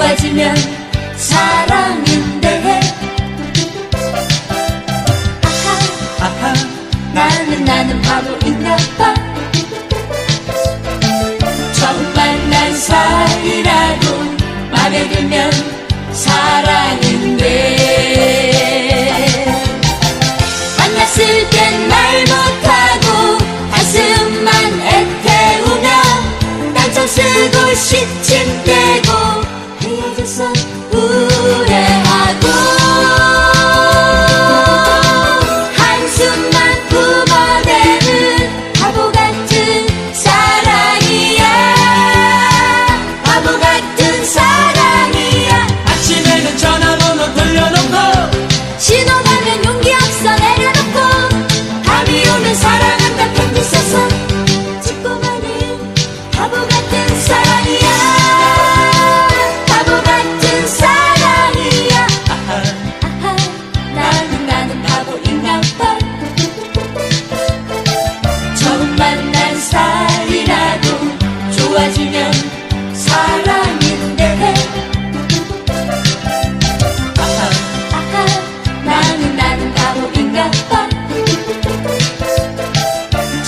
좋아지면 사랑인데. 아하 아하 나는 나는 바로 있나봐. 정말 난 사이라고 말해준 Sana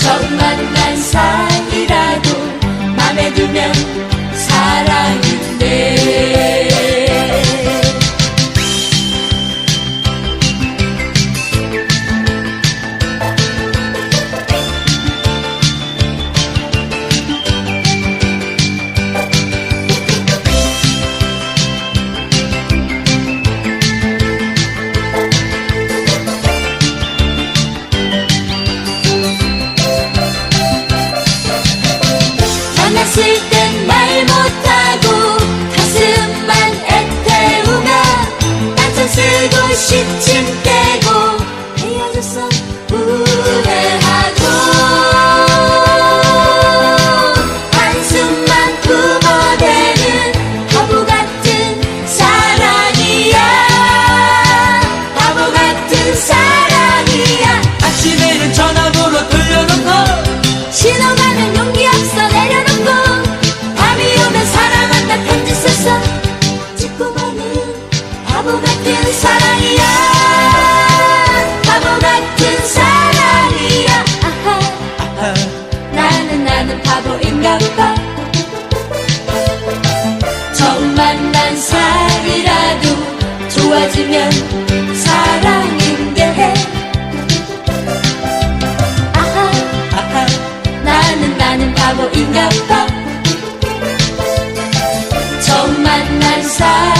처음 만난 사이라도 맘에 두면 싶지 사